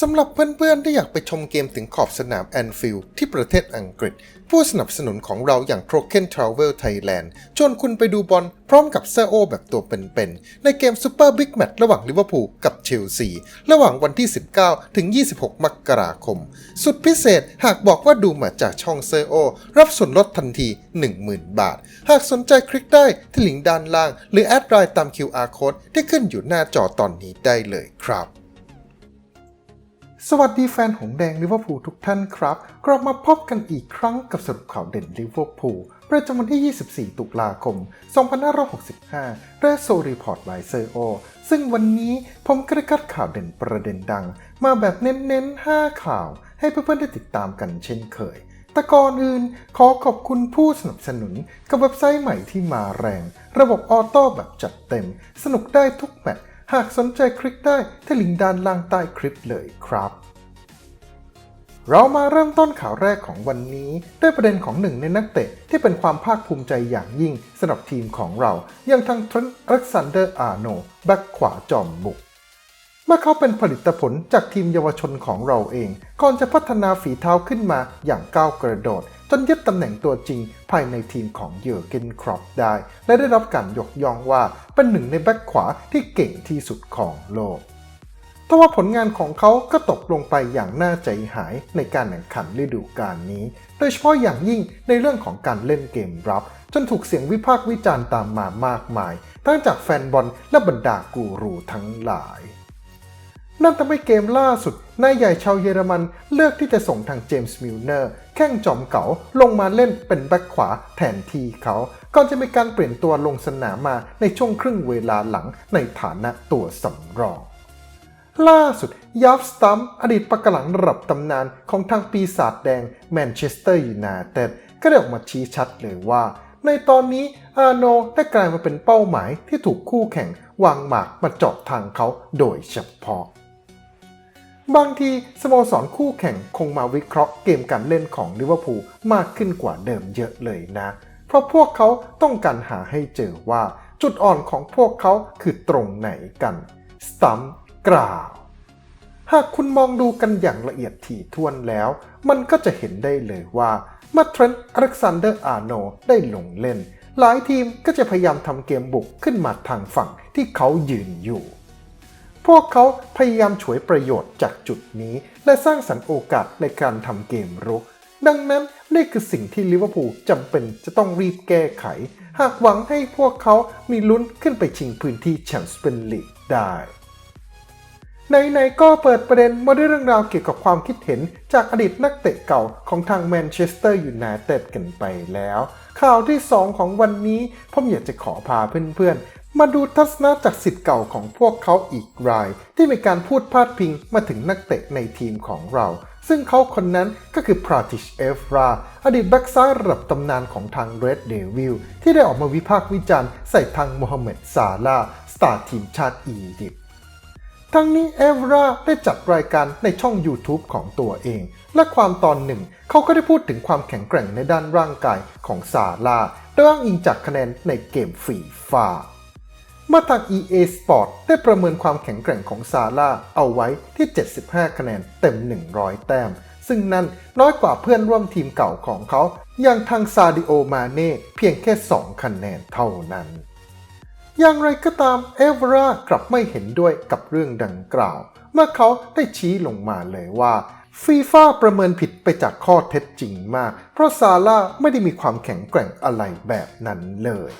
สำหรับเพื่อนๆ ที่อยากไปชมเกมถึงขอบสนามแอนฟิลด์ที่ประเทศอังกฤษ ผู้สนับสนุนของเราอย่าง Troken Travel Thailand ชวนคุณไปดูบอลพร้อมกับเซอร์โอแบบตัวเป็นๆ ในเกม Super Big Match ระหว่างลิเวอร์พูลกับเชลซี ระหว่างวันที่ 19 ถึง 26 มกราคม สุดพิเศษหากบอกว่าดูมาจากช่องเซอร์โอรับส่วนลดทันที 10,000 บาท หากสนใจคลิกได้ที่ลิงก์ด้านล่าง หรือแอดไลน์ตาม QR Code ที่ขึ้นอยู่หน้าจอตอนนี้ได้เลยครับ สวัสดีแฟนหงแดงลิเวอร์พูลทุกท่านครับ กลับมาพบกันอีกครั้งกับสรุปข่าวเด่นลิเวอร์พูลประจำวันที่ 24 ตุลาคม 2565 และโซรีพอร์ตไบเซอร์โอ ซึ่งวันนี้ผมก็ได้คัดข่าวเด่นประเด็นดัง มาแบบเน้นๆ 5 ข่าว ให้เพื่อนๆ ได้ติดตามกันเช่นเคยแต่ก่อนอื่นขอขอบคุณผู้สนับสนุนกับเว็บไซต์ใหม่ที่มาแรง ระบบออโต้แบบจัดเต็ม สนุกได้ทุกแมตช์ หากสนใจคลิกได้ที่ลิงก์ด้านล่างใต้คลิปเลยครับ เรามาเริ่มต้นข่าวแรกของวันนี้ด้วยประเด็นของหนึ่งในนักเตะที่เป็นความภาคภูมิใจอย่างยิ่งสำหรับทีมของเรา อย่างทางทรนต์อเล็กซานเดอร์อาร์โนแบ็กขวาจอมบุก เมื่อเขาเป็นผลิตผลจากทีมเยาวชนของเราเอง ก่อนจะพัฒนาฝีเท้าขึ้นมาอย่างก้าวกระโดด จนยึดตำแหน่งตัวจริงภายในทีมของเยอร์เกนครอปได้ และได้รับการยกย่องว่าเป็นหนึ่งในแบ็กขวาที่เก่งที่สุดของโลกทว่าผลงานของเขาก็ตกลงไปอย่างน่าใจหายในการแข่งขันฤดูกาลนี้ โดยเฉพาะอย่างยิ่งในเรื่องของการเล่นเกมรับ จนถูกเสียงวิพากษ์วิจารณ์ตามมามากมาย ทั้งจากแฟนบอลและบรรดากูรูทั้งหลาย นั่นทำให้เกมล่าสุดนายใหญ่ชาวเยอรมันเลือกที่จะส่งทางเจมส์มิลเนอร์แข้งจอมเก๋าลงมาเล่นเป็นแบ็คขวาแทนที่เขาก่อนจะมีการเปลี่ยนตัวลงสนามมาในช่วงครึ่งเวลาหลังในฐานะตัวสำรอง ล่าสุดยัฟสตัมป์อดีตปะกหลังระดับตำนานของทางปีศาจแดงแมนเชสเตอร์ยูไนเต็ดก็ได้ออกมาชี้ชัดเลยว่า ในตอนนี้อาโนได้กลายมาเป็นเป้าหมายที่ถูกคู่แข่งวางหมากมาเจาะทางเขาโดยเฉพาะ บางทีสโมสรคู่แข่งคงมาวิเคราะห์เกมการเล่นของลิเวอร์พูลมากขึ้นกว่าเดิมเยอะเลยนะ เพราะพวกเขาต้องการหาให้เจอว่าจุดอ่อนของพวกเขาคือตรงไหนกันสตัมกล่าว หากคุณมองดูกันอย่างละเอียดถี่ถ้วนแล้ว มันก็จะเห็นได้เลยว่าเมื่อเทรนต์อเล็กซานเดอร์อาร์โนได้ลงเล่น หลายทีมก็จะพยายามทำเกมบุกขึ้นมาทางฝั่งที่เขายืนอยู่ พวกเขาพยายามฉวยประโยชน์จากจุดนี้ และสร้างสรรค์โอกาสในการทำเกมรุก ดังนั้นนี่คือสิ่งที่ลิเวอร์พูลจำเป็นจะต้องรีบแก้ไข หากหวังให้พวกเขามีลุ้นขึ้นไปชิงพื้นที่แชมเปี้ยนลีกได้ไหนๆก็เปิดประเด็นมาด้วยเรื่องราวเกี่ยวกับความคิดเห็นจากอดีตนักเตะเก่าของทางแมนเชสเตอร์ยูไนเต็ดกันไปแล้ว ข่าวที่ 2 ของวันนี้ผมอยากจะขอพาเพื่อนๆ มาดูทัศนะจากสิทธิ์เก่าของพวกเขาอีกราย ที่มีการพูดพาดพิงมาถึงนักเตะในทีมของเรา ซึ่งเขาคนนั้นก็คือพราติชเอฟราอดีตแบ็กซ้ายระดับตำนานของทางเรดเดวิลที่ได้ออกมาวิพากษ์วิจารณ์ใส่ทางโมฮัมเหม็ดซาลาสตาร์ทีมชาติอียิปต์ทั้งนี้เอฟราได้จัดรายการในช่อง YouTube ของตัวเอง และความตอนหนึ่ง เขาก็ได้พูดถึงความแข็งแกร่งในด้านร่างกายของซาร่าโดยอ้างอิงจากคะแนนในเกมฟีฟ่า เมื่อทาง EA Sport ได้ประเมินความแข็งแกร่งของซาร่าเอาไว้ที่ 75 คะแนนเต็ม 100 แต้ม ซึ่งนั่นน้อยกว่าเพื่อนร่วมทีมเก่าของเขาอย่างทางซาดิโอมาเน่เพียงแค่ 2 คะแนนเท่านั้น อย่างไรก็ตามเอเวรากลับไม่เห็นด้วยกับเรื่องดังกล่าว เมื่อเขาได้ชี้ลงมาเลยว่าฟีฟ่าประเมินผิดไปจากข้อเท็จจริงมาก เพราะซาร่าไม่ได้มีความแข็งแกร่งอะไรแบบนั้นเลย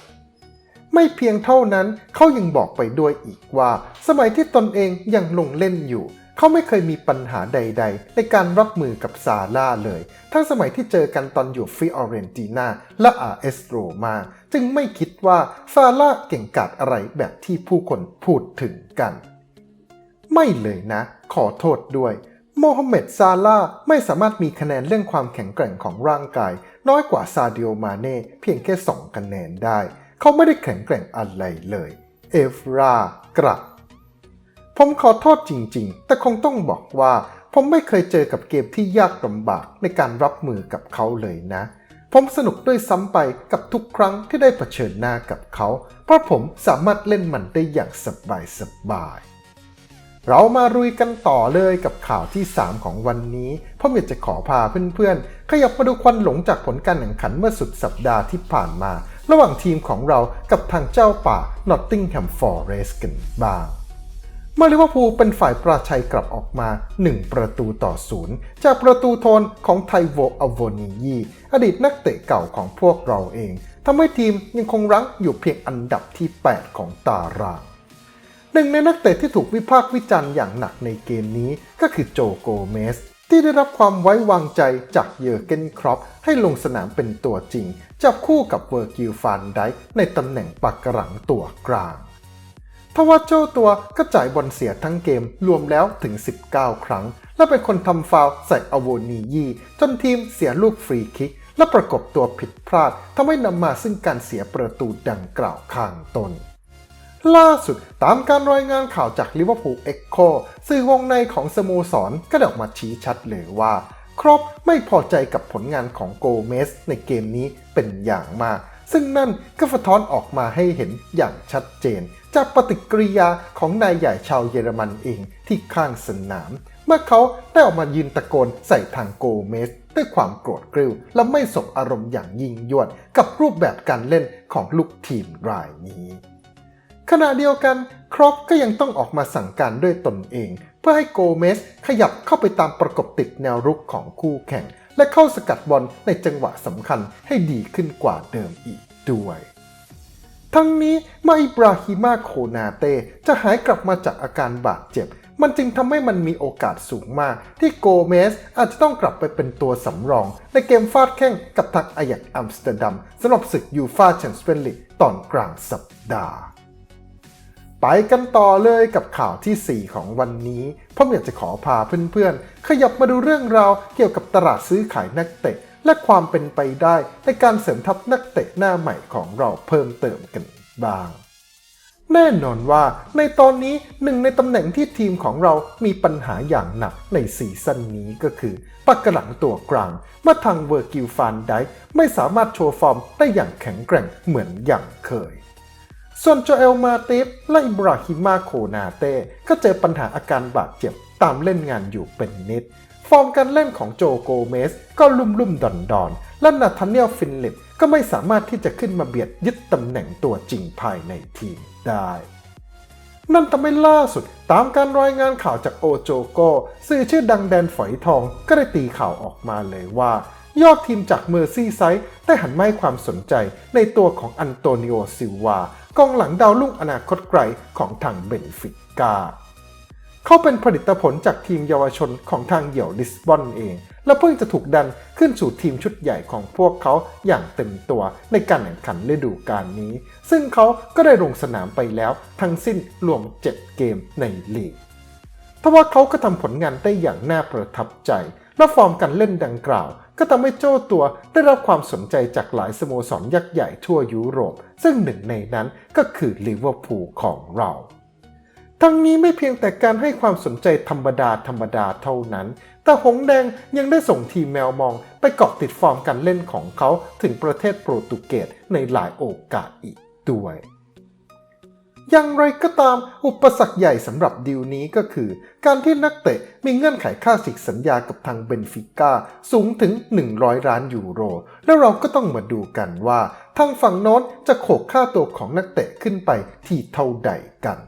ไม่เพียงเท่านั้นเขายังบอกไปด้วยอีกว่า สมัยที่ตนเองยังลงเล่นอยู่ เขาไม่เคยมีปัญหาใด ๆ ในการรับมือกับซาร่าเลย ทั้งสมัยที่เจอกันตอนอยู่ฟิออเรนตินาและอาเอสโรมา จึงไม่คิดว่าซาร่าเก่งกาจอะไรแบบที่ผู้คนพูดถึงกัน ไม่เลยนะ ขอโทษด้วยโมฮัมเหม็ดซาร่าไม่สามารถมีคะแนนเรื่องความแข็งแกร่งของร่างกาย น้อยกว่าซาดิโอมาเน่เพียงแค่ 2 คะแนนได้ เขาไม่ได้แข็งแกร่งอะไรเลย เอฟรากระผมขอโทษจริงๆ แต่คงต้องบอกว่า ผมไม่เคยเจอกับเกมที่ยากลำบากในการรับมือกับเขาเลยนะ ผมสนุกด้วยซ้ำไปกับทุกครั้งที่ได้เผชิญหน้ากับเขา เพราะผมสามารถเล่นมันได้อย่างสบายสบายๆเรามารุยกันต่อเลยกับข่าวที่ 3 ของวันนี้ผมอยากจะขอพาเพื่อนๆ ขยับมาดูควันหลงจากผลการแข่งขันเมื่อสุดสัปดาห์ที่ผ่านมา ระหว่างทีมของเรากับทางเจ้าป่า Nottingham Forest กันบ้าง เมื่อลิเวอร์พูลเป็นฝ่ายปราชัยกลับออกมา 1 ประตูต่อศูนย์จากประตูโทนของไทโวอโวนียีอดีตนักเตะเก่าของพวกเราเองทำให้ทีมยังคงรั้งอยู่เพียงอันดับที่ 8 ของตารางหนึ่งในนักเตะที่ถูกวิพากษ์วิจารณ์อย่างหนักในเกมนี้ก็คือโจโกเมส ที่ได้รับความไว้วางใจจากเยอร์เกนครอปให้ลงสนามเป็นตัวจริง จับคู่กับเวอร์กิลฟานไดค์ในตำแหน่งปักกระหลังตัวกลางทว่าเจ้าตัวก็จ่ายบอลเสียทั้งเกมรวมแล้วถึง 19 ครั้ง และเป็นคนทำฟาวล์ใส่อโวนียีจนทีมเสียลูกฟรีคิก และประกบตัวผิดพลาดทำให้นำมาซึ่งการเสียประตูดังกล่าวข้างต้น ล่าสุดตามการรายงานข่าวจากลิเวอร์พูลเอ็กโคสื่อวงในของสโมสรก็ได้ออกมาชี้ชัดเลยว่าครอปไม่พอใจกับผลงานของโกเมสในเกมนี้เป็นอย่างมาก ซึ่งนั่นก็สะท้อนออกมาให้เห็นอย่างชัดเจน จากปฏิกิริยาของนายใหญ่ชาวเยอรมันเองที่ข้างสนาม เมื่อเขาได้ออกมายืนตะโกนใส่ทางโกเมสด้วยความโกรธกริ้ว และไม่สบอารมณ์อย่างยิ่งยวดกับรูปแบบการเล่นของลูกทีมรายนี้ ขณะเดียวกันครอปก็ยังต้องออกมาสั่งการด้วยตนเอง เพื่อให้โกเมสขยับเข้าไปตามประกบติดแนวรุกของคู่แข่ง และเข้าสกัดบอลในจังหวะสำคัญให้ดีขึ้นกว่าเดิมอีกด้วย ทั้งนี้มื่ออิบราฮิมาโคนาเตจะหายกลับมาจากอาการบาดเจ็บ มันจึงทำให้มันมีโอกาสสูงมาก ที่โกเมสอาจจะต้องกลับไปเป็นตัวสำรอง ในเกมฟาดแข้งกับทักอายักอัมสเตอร์ดัมสำหรับศึกยูฟาแชมเปี้ยนลีกตอนกลางสัปดาห์ ไปกันต่อเลยกับข่าวที่ 4 ของวันนี้ผมอยากจะขอพาเพื่อนๆ ขยับมาดูเรื่องราวเกี่ยวกับตลาดซื้อขายนักเตะ และความเป็นไปได้ในการเสริมทัพนักเตะหน้าใหม่ของเราเพิ่มเติมกันบ้าง แน่นอนว่าในตอนนี้หนึ่งในตำแหน่งที่ทีมของเรามีปัญหาอย่างหนักในซีซั่นนี้ก็คือปักกระหลังตัวกลางเมื่อทางเวอร์กิลฟานไดไม่สามารถโชว์ฟอร์มได้อย่างแข็งแกร่งเหมือนอย่างเคย ส่วนโจเอลมาติฟและอิบราฮิมาโคนาเต้ก็เจอปัญหาอาการบาดเจ็บตามเล่นงานอยู่เป็นนิด ฟอร์มการเล่นของโจโกเมสก็ลุ่มลุ่มดอนดอนและนาธานเนลฟินลิปก็ไม่สามารถที่จะขึ้นมาเบียดยึดตำแหน่งตัวจริงภายในทีมได้ นั่นทำให้ล่าสุดตามการรายงานข่าวจากโอโจโกสื่อชื่อดังแดนฝอยทองก็ได้ตีข่าวออกมาเลยว่ายอดทีมจากเมอร์ซี่ไซด์ได้หันมาให้ความสนใจในตัวของอันโตนิโอซิลวา กองหลังดาวรุ่งอนาคตไกลของทางเบนฟิกาเขาเป็นผลิตผลจากทีมเยาวชนของทางเหยี่ยวลิสบอนเอง และเพิ่งจะถูกดันขึ้นสู่ทีมชุดใหญ่ของพวกเขาอย่างเต็มตัวในการแข่งขันฤดูกาลนี้ ซึ่งเขาก็ได้ลงสนามไปแล้วทั้งสิ้นรวม 7 เกมในลีกทว่าเขาก็ทำผลงานได้อย่างน่าประทับใจ และฟอร์มการเล่นดังกล่าว ก็ทำให้โจ้ตัวได้รับความสนใจจากหลายสโมสรยักษ์ใหญ่ทั่วยุโรป ซึ่งหนึ่งในนั้นก็คือลิเวอร์พูลของเรา ทั้งนี้ไม่เพียงแต่การให้ความสนใจธรรมดาธรรมดาเท่านั้น แต่หงแดงยังได้ส่งทีมแมวมองไปเกาะติดฟอร์มการเล่นของเขาถึงประเทศโปรตุเกสในหลายโอกาสอีกด้วย อย่างไรก็ตามอุปสรรคใหญ่สำหรับดีลนี้ก็คือ การที่นักเตะมีเงื่อนไขค่าสิทธิสัญญากับทางเบนฟิก้าสูงถึง 100 ล้านยูโร แล้วเราก็ต้องมาดูกันว่า ทางฝั่งโน้นจะโขกค่าตัวของนักเตะขึ้นไปที่เท่าใดกัน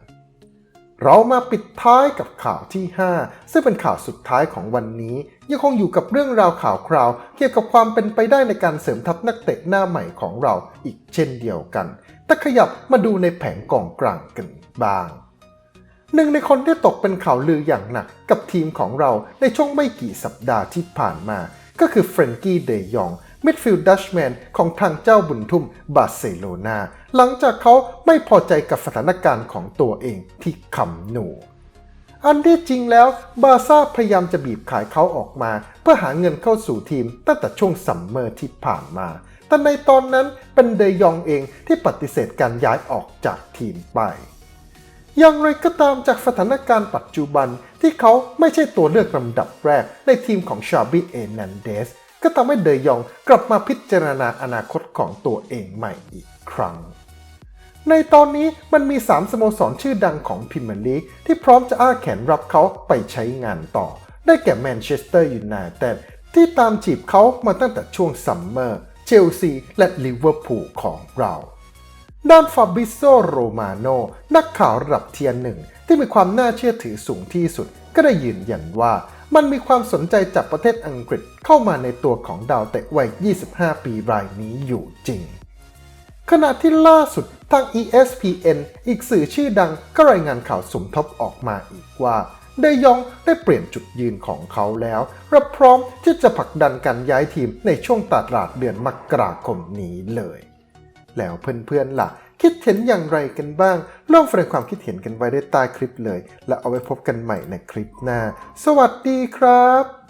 เรามาปิดท้ายกับข่าวที่ 5 ซึ่งเป็นข่าวสุดท้ายของวันนี้ ยังคงอยู่กับเรื่องราวข่าวคราว เกี่ยวกับความเป็นไปได้ในการเสริมทัพนักเตะหน้าใหม่ของเราอีกเช่นเดียวกัน แต่ขยับมาดูในแผงกองกลางกันบ้าง หนึ่งในคนที่ตกเป็นข่าวลืออย่างหนักกับทีมของเราในช่วงไม่กี่สัปดาห์ที่ผ่านมา ก็คือเฟรนกี้เดยองมิดฟิลด์ดัชแมนของทางเจ้าบุญทุ่มบาร์เซโลนาหลังจากเขาไม่พอใจกับสถานการณ์ของตัวเองที่คำหนู อันที่จริงแล้วบาร์ซ่าพยายามจะบีบขายเขาออกมา เพื่อหาเงินเข้าสู่ทีมตั้งแต่ช่วงซัมเมอร์ที่ผ่านมา แต่ในตอนนั้นเป็นเดยองเองที่ปฏิเสธการย้ายออกจากทีมไป อย่างไรก็ตามจากสถานการณ์ปัจจุบันที่เขาไม่ใช่ตัวเลือกลำดับแรกในทีมของชาบิเอนันเดสก็ทำให้เดยองกลับมาพิจารณาอนาคตของตัวเองใหม่อีกครั้ง ในตอนนี้มันมี 3 สโมสรชื่อดังของพรีเมียร์ลีกที่พร้อมจะอ้าแขนรับเขาไปใช้งานต่อ ได้แก่แมนเชสเตอร์ยูไนเต็ดที่ตามจีบเขามาตั้งแต่ช่วงซัมเมอร์ เชลซี และลิเวอร์พูลของเราด้านฟาบิโซโรมาโนนักข่าวระดับเทียร์หนึ่ง ที่มีความน่าเชื่อถือสูงที่สุด ก็ได้ยืนยันว่ามันมีความสนใจจากประเทศอังกฤษเข้ามาในตัวของดาวเตะวัย 25 ปีรายนี้อยู่จริง ขณะที่ล่าสุดทาง ESPN อีกสื่อชื่อดังก็รายงานข่าวสมทบออกมาอีกว่า เดยองได้เปลี่ยนจุดยืนของเขาแล้วและพร้อมที่จะผลักดันการย้ายทีมในช่วงตลาดเดือนมกราคมนี้เลย แล้วเพื่อนๆล่ะ คิดเห็นอย่างไรกันบ้างลองแสดงความคิดเห็นกันไว้ได้ใต้คลิปเลย และเอาไว้พบกันใหม่ในคลิปหน้า สวัสดีครับ